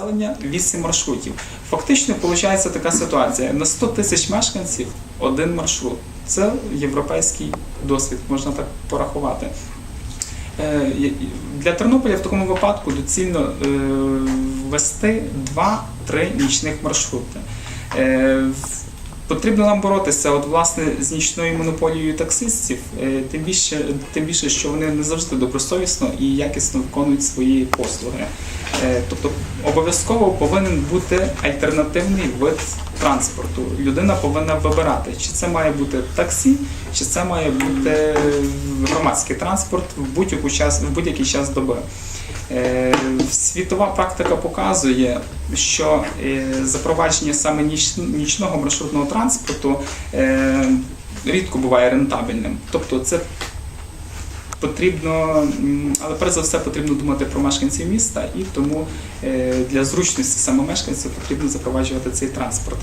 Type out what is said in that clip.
населення 8 маршрутів. Фактично виходить така ситуація: на 100 тисяч мешканців один маршрут. Це європейський досвід, можна так порахувати. Е, Для Тернополя в такому випадку доцільно е, ввести 2-3 нічних маршрути. Е, Потрібно нам боротися от, власне, з нічною монополією таксистів, тим більше, тим більше, що вони не завжди добросовісно і якісно виконують свої послуги. Е, Тобто обов'язково повинен бути альтернативний вид транспорту. Людина повинна вибирати, чи це має бути таксі, чи це має бути громадський транспорт в будь-яку час, будь-який час доби. Е, Світова практика показує, що е, запровадження саме нічного маршрутного транспорту рідко буває рентабельним. Тобто це потрібно, але перш за все потрібно думати про мешканців міста, і тому е, для зручності саме мешканців потрібно запроваджувати цей транспорт.